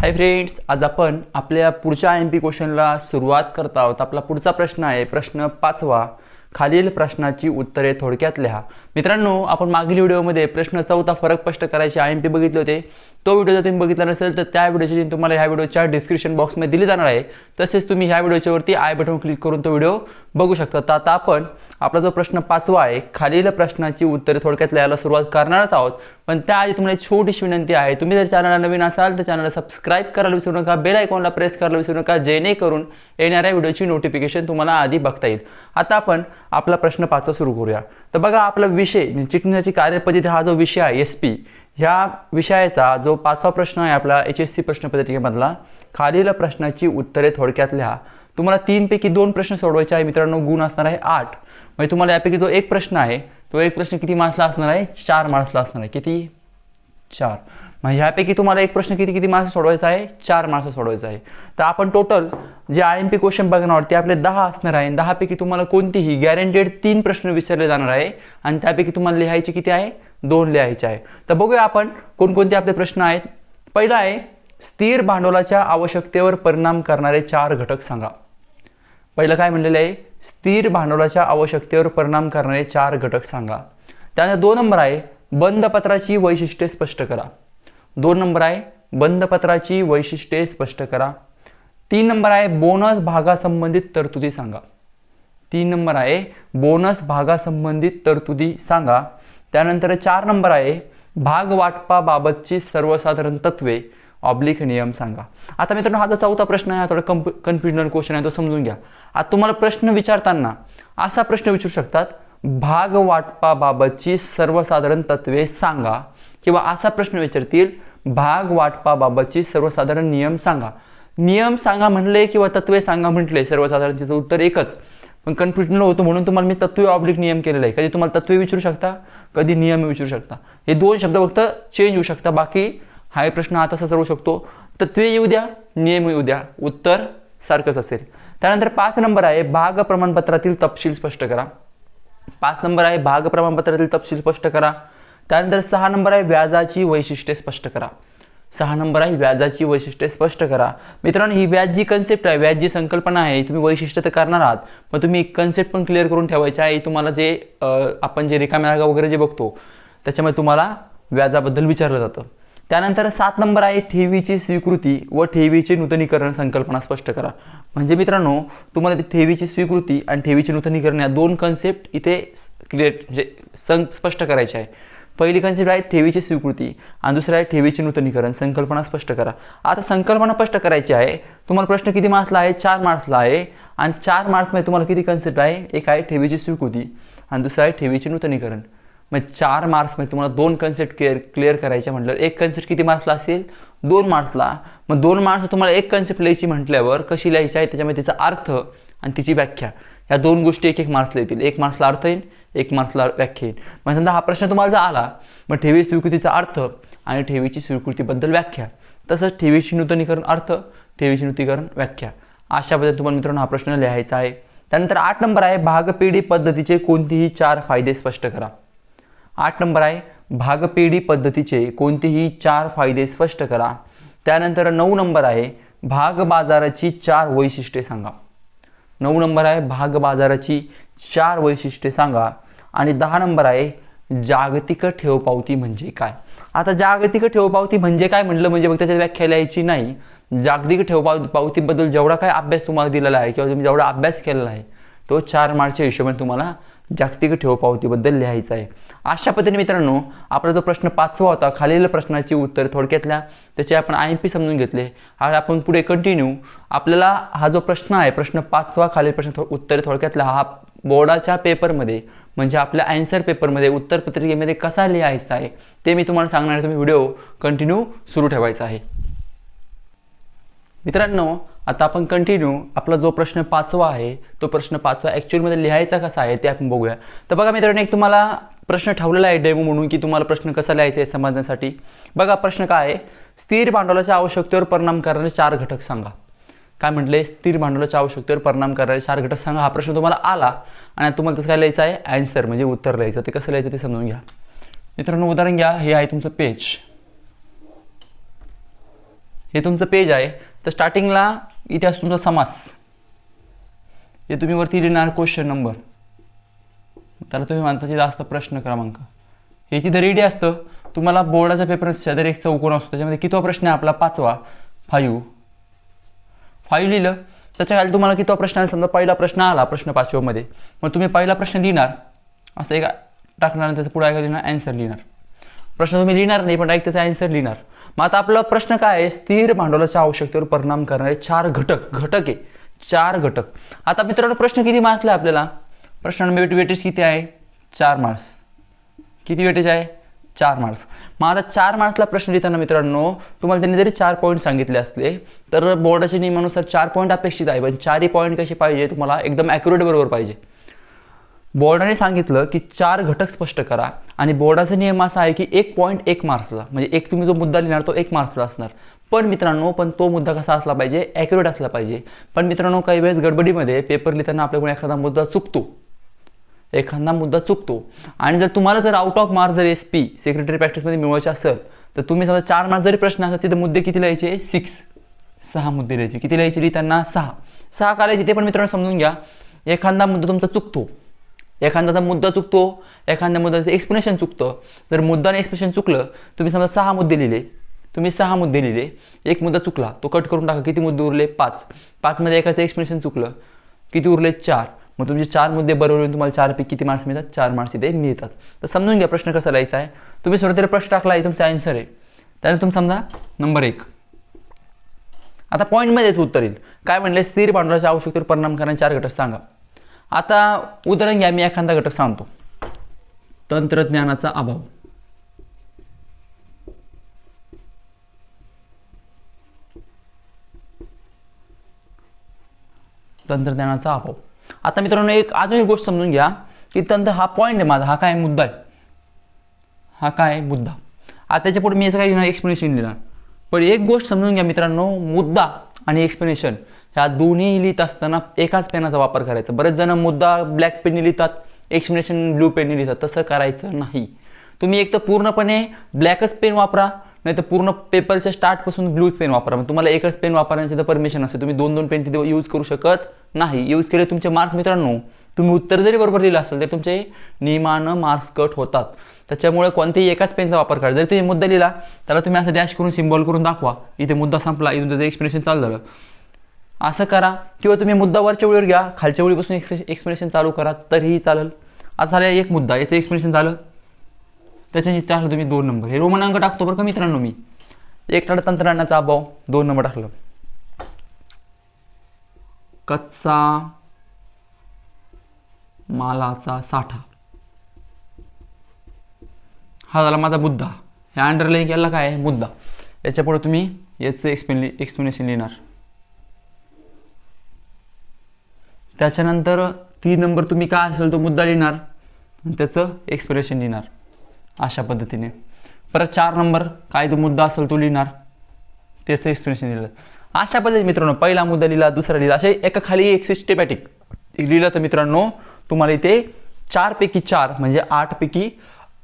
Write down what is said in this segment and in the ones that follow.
Hi friends आज आपण आपल्या पुढच्या एम पी क्वेश्चनला सुरुवात करत आहोत. आपला पुढचा प्रश्न आहे प्रश्न पाचवा. खालील प्रश्नाची उत्तरे थोडक्यात लिहा. मित्रांनो आपण मागील व्हिडिओमध्ये प्रश्न चौथा फरक स्पष्ट करायचे आय एम पी बघितले होते. तो व्हिडिओ जर तुम्ही बघितला नसेल तर त्या व्हिडिओची लिंक तुम्हाला ह्या व्हिडिओच्या डिस्क्रिप्शन बॉक्समध्ये दिली जाणार आहे. तसेच तुम्ही ह्या व्हिडिओच्या वरती आय बटन क्लिक करून तो व्हिडिओ बघू शकता. तर आता आपण आपला जो प्रश्न पाचवा आहे खालील प्रश्नाची उत्तरे थोडक्यात लिहायला सुरुवात करणारच आहोत. पण त्याआधी तुम्हाला एक छोटीशी विनंती आहे तुम्ही जर चॅनलला नवीन असाल तर चॅनलला सबस्क्राईब करायला विसरू नका बेल आयकॉनला प्रेस करायला विसरू नका जेणेकरून येणाऱ्या व्हिडिओची नोटिफिकेशन तुम्हाला आधी बघता येईल. आता आपण आपला प्रश्न पाचवा सुरू करूया. तर बघा आपला विषय म्हणजे चिटण्याची कार्यपद्धती हा जो विषय आहे एस पी ह्या विषयाचा जो पाचवा प्रश्न आहे आपला एच एस सी प्रश्नपत्रिकेमधला खालील प्रश्नाची उत्तरे थोडक्यात लिहा तुम्हाला तीनपैकी दोन प्रश्न सोडवायचे आहे मित्रांनो गुण असणार आहे आठ. म्हणजे तुम्हाला यापैकी जो एक प्रश्न आहे तो एक प्रश्न किती मार्क्सला असणार आहे? चार मार्क्सला असणार आहे. किती? चार. मग ह्यापैकी तुम्हाला एक प्रश्न किती किती मार्क्स सोडवायचा आहे? चार मार्क्स सोडवायचा आहे. तर आपण टोटल जे आय एम पी क्वेश्चन बघणार आहोत ते आपले दहा असणार आहे. दहापैकी तुम्हाला कोणतीही गॅरंटेड तीन प्रश्न विचारले जाणार आहे. आणि त्यापैकी तुम्हाला लिहायचे किती आहे? दोन लिहायचे आहे तर बघूया आपण कोणकोणते आपले प्रश्न आहेत. पहिला आहे स्थिर भांडवलाच्या आवश्यकतेवर परिणाम करणारे चार घटक सांगा. पहिलं काय म्हणलेलं आहे? स्थिर भांडवलाच्या आवश्यकतेवर परिणाम करणारे चार घटक सांगा. त्यानंतर दोन नंबर आहे बंदपत्राची वैशिष्ट्ये स्पष्ट करा. दोन नंबर आहे बंदपत्राची वैशिष्ट्ये स्पष्ट करा. तीन नंबर आहे बोनस भागासंबंधित तरतुदी सांगा. तीन नंबर आहे बोनस भागासंबंधित तरतुदी सांगा. त्यानंतर चार नंबर आहे भाग वाटपाबाबतची सर्वसाधारण तत्वे ऑब्लिक नियम सांगा. आता मित्रांनो हा जो चौथा प्रश्न आहे हा थोडा कम्प कन्फ्युजनल क्वेश्चन आहे तो समजून घ्या. आता तुम्हाला प्रश्न विचारताना असा प्रश्न विचारू शकतात भाग वाटपाबाबतची सर्वसाधारण तत्वे सांगा. किंवा असा प्रश्न विचारतील भाग वाटपाबाबतची सर्वसाधारण नियम सांगा. नियम सांगा म्हणले किंवा तत्वे सांगा म्हटले सर्वसाधारण तिचं उत्तर एकच. पण कन्फ्युजन होतं म्हणून तुम्हाला मी तत्वे ऑब्लिक नियम केलेलं आहे. कधी तुम्हाला तत्वे विचारू शकता? कधी नियम विचारू शकता. हे दोन शब्द फक्त चेंज होऊ शकता. बाकी हा एक प्रश्न आता तसाच राहू शकतो. तत्वे येऊ द्या नियम येऊ द्या. उत्तर सारखंच असेल. त्यानंतर पाच नंबर आहे भाग प्रमाणपत्रातील तपशील स्पष्ट करा. पाच नंबर आहे भाग प्रमाणपत्रातील तपशील स्पष्ट करा. त्यानंतर सहा नंबर आहे व्याजाची वैशिष्ट्ये स्पष्ट करा. सहा नंबर आहे व्याजाची वैशिष्ट्ये स्पष्ट करा. मित्रांनो ही व्याज जी कन्सेप्ट आहे व्याज जी संकल्पना आहे तुम्ही वैशिष्ट्य तर करणार आहात मग तुम्ही एक कन्सेप्ट पण क्लिअर करून ठेवायची आहे तुम्हाला जे आपण जे रिकाम्या जागा वगैरे जे बघतो त्याच्यामध्ये तुम्हाला व्याजाबद्दल विचारलं जातं. त्यानंतर सात नंबर आहे ठेवीची स्वीकृती व ठेवीचे नूतनीकरण संकल्पना स्पष्ट करा. म्हणजे मित्रांनो तुम्हाला ठेवीची स्वीकृती आणि ठेवीचे नूतनीकरण या दोन कन्सेप्ट इथे क्लिअर म्हणजे सं स्पष्ट करायचे आहे. पहिली कन्सेप्ट म्हणजे आहे ठेवीची स्वीकृती आणि दुसरं आहे ठेवीचे नूतनीकरण. संकल्पना स्पष्ट करा. आता संकल्पना स्पष्ट करायची आहे. तुम्हाला प्रश्न किती मार्क्सला आहे? चार मार्क्सला आहे. आणि चार मार्क्समध्ये तुम्हाला किती कन्सेप्ट आहे? एक आहे ठेवीची स्वीकृती आणि दुसरं आहे ठेवीचे नूतनीकरण. मग चार मार्क्समध्ये तुम्हाला दोन कन्सेप्ट क्लिअर क्लिअर करायचे म्हटलं एक कन्सेप्ट किती मार्क्सला असेल? दोन मार्क्सला मग दोन मार्क्स तुम्हाला एक कन्सेप्ट लिहायची म्हटल्यावर कशी लिहायची आहे? त्याच्यामध्ये तिचा अर्थ आणि तिची व्याख्या. ह्या दोन गोष्टी एक एक मार्क्सला येतील. एक मार्क्सला अर्थ येईल. एक मार्क्सला व्याख्या येईल मग समजा हा प्रश्न तुम्हाला जर आला मग ठेवी स्वीकृतीचा अर्थ आणि ठेवीची स्वीकृतीबद्दल व्याख्या. तसंच ठेवीची नूतनीकरण अर्थ ठेवीची नूतनीकरण व्याख्या. अशा पद्धतीने तुम्हाला मित्रांनो हा प्रश्न लिहायचा आहे. त्यानंतर आठ नंबर आहे भागपेढी पद्धतीचे कोणतेही चार फायदे स्पष्ट करा. आठ नंबर आहे भागपेढी पद्धतीचे कोणतेही चार फायदे स्पष्ट करा. त्यानंतर नऊ नंबर आहे भाग बाजाराची चार वैशिष्ट्ये सांगा. नऊ नंबर आहे भाग बाजाराची चार वैशिष्ट्ये सांगा. आणि दहा नंबर आहे जागतिक ठेवपावती म्हणजे काय? आता जागतिक ठेवपावती म्हणजे काय म्हणलं म्हणजे बघ त्याच्यात व्याख्या लिहायची नाही. जागतिक ठेवपाव पावतीबद्दल जेवढा काय अभ्यास तुम्हाला दिलेला आहे किंवा तुम्ही जेवढा अभ्यास केलेला आहे तो चार मार्चच्या हिशोबाने तुम्हाला जागतिक ठेवपावतीबद्दल लिहायचं आहे. अशा पद्धतीने मित्रांनो आपला जो प्रश्न पाचवा होता खालील प्रश्नाची उत्तर थोडक्यातल्या त्याचे आपण आय एम पी समजून घेतले. आणि आपण पुढे कंटिन्यू आपल्याला हा जो प्रश्न आहे प्रश्न पाचवा खालील प्रश्न थो उत्तर थोडक्यातला हा बोर्डाच्या पेपरमध्ये म्हणजे आपल्या अँसर पेपरमध्ये उत्तरपत्रिकेमध्ये कसा लिहायचा आहे ते मी तुम्हाला सांगणार आहे. तुम्ही व्हिडिओ कंटिन्यू सुरू ठेवायचा आहे. मित्रांनो आता आपण कंटिन्यू आपला जो प्रश्न पाचवा आहे तो प्रश्न पाचवा ॲक्च्युअलमध्ये लिहायचा कसा आहे ते आपण बघूया. तर बघा मित्रांनो एक तुम्हाला प्रश्न ठेवलेला आहे डेमो म्हणून की तुम्हाला प्रश्न कसा लिहायचा आहे समजण्यासाठी. बघा प्रश्न काय आहे? स्थिर भांडवलाच्या आवश्यकतेवर परिणाम करणारे चार घटक सांगा. काय म्हटले? स्थिर भांडवलाच्या आवश्यकतेवर परिणाम करणारे चार घटक सांगा. हा प्रश्न तुम्हाला आला आणि तुम्हाला तसं काय लिहायचं आहे? ॲन्सर म्हणजे उत्तर लिहायचं. ते कसं लिहायचं ते समजून घ्या. मित्रांनो उदाहरण घ्या. हे आहे तुमचं पेज हे तुमचं पेज आहे. तर स्टार्टिंगला इथे असतो तुमचा समास. हे तुम्ही वरती लिहिणार क्वेश्चन नंबर त्याला तुम्ही मानता जास्त प्रश्न क्रमांक. हे तिथं रेडी असतं. तुम्हाला बोर्डाच्या पेपर दर एक चौकोन असतो. त्याच्यामध्ये कितवा प्रश्न आहे? आपला पाचवा. फाईव्ह फाईव्ह लिहिलं. त्याच्याखाली तुम्हाला किती प्रश्न आला समजा पहिला प्रश्न आला प्रश्न पाचव्यामध्ये मग तुम्ही पहिला प्रश्न लिहिणार. असं एक टाकणार आणि त्याचं पुढे काय लिहिणार ॲन्सर लिहिणार. प्रश्न तुम्ही लिहिणार नाही पण डायरेक्ट त्याचा ॲन्सर लिहिणार. मग आता आपला प्रश्न काय आहे? स्थिर भांडवलाच्या आवश्यकतेवर परिणाम करणारे चार घटक. घटक आहे. चार घटक. आता मित्रांनो प्रश्न किती मार्क्सला आहे आपल्याला? प्रश्न वेटेज किती आहे? चार मार्क्स किती वेटेज आहे? चार मार्क्स मग आता चार मार्क्सला प्रश्न लिहिताना मित्रांनो तुम्हाला त्यांनी जरी चार पॉईंट सांगितले असले तर बोर्डाच्या नियमानुसार चार पॉईंट अपेक्षित आहे पण चारही पॉईंट कसे पाहिजे तुम्हाला एकदम ॲक्युरेट बरोबर पाहिजे. बोर्डाने सांगितलं की चार घटक स्पष्ट करा आणि बोर्डाचा नियम असा आहे की एक पॉईंट एक मार्क्सला म्हणजे एक तुम्ही जो मुद्दा लिहिणार तो एक मार्क्सला असणार. पण मित्रांनो पण तो मुद्दा कसा असला पाहिजे? ॲक्युरेट असला पाहिजे. पण मित्रांनो काही वेळेस गडबडीमध्ये पेपर लिहिताना आपल्याकडून एखादा मुद्दा चुकतो. एखादा मुद्दा चुकतो. आणि जर तुम्हाला जर आउट ऑफ मार्क जर एस पी सेक्रेटरी प्रॅक्टिसमध्ये मिळवायचे असेल तर तुम्ही समजा चार मार्क जरी प्रश्न असेल तिथे मुद्दे किती लिहायचे? सिक्स सहा मुद्दे लिहायचे. किती लिहायचे? लिहिताना सहा. सहा का लिहायचे ते पण मित्रांनो समजून घ्या. एखादा मुद्दा तुमचा चुकतो. एखाद्याचा मुद्दा चुकतो एखाद्या मुद्द्याचं एक्सप्लेनेशन चुकतं. जर मुद्दा आणि एक्सप्लेनेशन चुकलं तुम्ही समजा सहा मुद्दे लिहिले. तुम्ही सहा मुद्दे लिहिले. एक मुद्दा चुकला तो कट करून टाका. किती मुद्दे उरले? पाच. पाचमध्ये एकाचं एक्सप्लेनेशन चुकलं. किती उरले? चार. मग तुमचे चार मुद्दे बरोबर येऊन तुम्हाला चारपैकी किती मार्क्स मिळतात? चार मार्क्स इथे मिळतात. तर समजून घ्या प्रश्न कसा लिहायचा आहे. तुम्ही सुरुवातीला प्रश्न टाकला आहे तुमचा आन्सर आहे. त्यानंतर तुम्ही समजा नंबर एक. आता पॉईंटमध्येच उत्तर येईल. काय म्हणलं? स्थिर भांडवलाच्या आवश्यकतेवर परिणाम करणारे चार घटक सांगा. आता उदाहरण घ्या मी एखादा घटक सांगतो. तंत्रज्ञानाचा अभाव. तंत्रज्ञानाचा अभाव. आता मित्रांनो एक अजून एक गोष्ट समजून घ्या की तंत्र हा पॉईंट आहे माझा हा काय मुद्दा आहे? हा काय आहे? मुद्दा? आता त्याच्या पुढे मी याचं काय घेणार एक्सप्लेनेशन लिहिणार पण एक गोष्ट समजून घ्या मित्रांनो मुद्दा आणि एक्सप्लेनेशन ह्या दोन्ही लिहित असताना एकाच पेनाचा वापर करायचा. बरेच जण मुद्दा ब्लॅक पेनने लिहितात एक्सप्लेनेशन ब्लू पेनने लिहितात. तसं करायचं नाही. तुम्ही एक तर पूर्णपणे ब्लॅकच पेन वापरा नाही तर पूर्ण पेपरच्या स्टार्टपासून ब्लूच पेन वापरा. मग तुम्हाला एकच पेन वापरण्याची तर परमिशन असते तुम्ही दोन दोन पेन तिथे यूज करू शकत नाही. यूज केले तुमचे मार्क्स मित्रांनो. तुम्ही उत्तर जरी बरोबर लिहिलं असेल तर तुमचे नियमानं मार्क्स कट होतात. त्याच्यामुळे कोणत्याही एकाच पेनचा वापर करा. जरी तुम्ही मुद्दा लिहिला त्याला तुम्ही असं डॅश करून सिम्बॉल करून दाखवा. इथे मुद्दा संपला इथून त्याचं एक्सप्लेनेशन चालू झालं. असं करा. किंवा तुम्ही मुद्दा वरच्या वेळीवर घ्या. खालच्या वेळीपासून एक्सप्लेनेशन चालू करा. तरीही चालेल. आता झालं एक मुद्दा. याचं एक्सप्लेनेशन झालं. त्याच्याने टाकलं तुम्ही दोन नंबर. हे रोमन अंक टाकतो बरं का मित्रांनो मी. एक टाळा तंत्रज्ञानाचा अभाव दोन नंबर टाकलं. कच्चा मालाचा साठा. हा झाला माझा मुद्दा. ह्या अंडरलाईन केला काय? आहे? मुद्दा. याच्यापुढे तुम्ही याचं एक्सप्लेन एक्सप्लेनेशन लिहिणार. त्याच्यानंतर तीन नंबर तुम्ही काय असेल तो मुद्दा लिहिणार. आणि त्याचं एक्सप्लेनेशन लिहिणार. अशा पद्धतीने. परत चार नंबर काय तो मुद्दा असेल तो लिहिणार. त्याचं एक्सप्लेनेशन लिहिलं अशा पद्धतीने मित्रांनो पहिला मुद्दा लिहिला दुसरा लिहिला. असे एका खाली एक सिस्टेमॅटिक लिहिलं तर मित्रांनो तुम्हाला इथे चारपैकी चार म्हणजे आठपैकी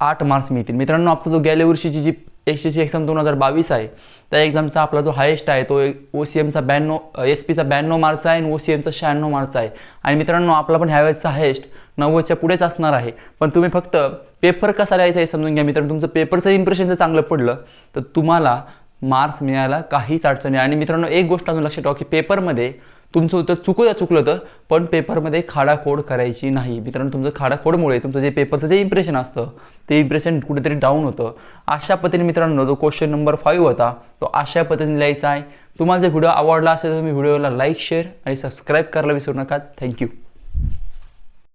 आठ मार्क्स मिळतील. मित्रांनो आपला जो गेल्या वर्षीची जी एस ची एक्झाम दोन हजार बावीस आहे त्या एक्झामचा आपला जो हायेस्ट आहे तो ओ सी एमचा ब्याण्णव एस पीचा ब्याण्णव मार्क्स आहे आणि ओ सी एमचा शहाण्णव मार्क्स आहे. आणि मित्रांनो आपला पण ह्यावेळेसचा हायेस्ट नव्वदच्या पुढेच असणार आहे. पण तुम्ही फक्त पेपर कसा लिहायचा हे समजून घ्या मित्रांनो. तुमचं पेपरचं इम्प्रेशन जर चांगलं पडलं तर तुम्हाला मार्क्स मिळायला काहीच अडचण नाही. आणि मित्रांनो एक गोष्ट अजून लक्षात ठेवा की पेपरमध्ये तुमचं उत्तर चुकलं चुकलं तर पण पेपरमध्ये खाडाखोड करायची नाही. मित्रांनो तुमचं खाडाखोडमुळे तुमचं जे पेपरचं जे इम्प्रेशन असतं ते इम्प्रेशन कुठेतरी डाऊन होतं. अशा पद्धतीने मित्रांनो जो क्वेश्चन नंबर फाईव्ह होता तो अशा पद्धतीने लिहायचा आहे. तुम्हाला जर व्हिडिओ आवडला असेल तर तुम्ही व्हिडिओला लाईक शेअर आणि सबस्क्राईब करायला विसरू नका. थँक्यू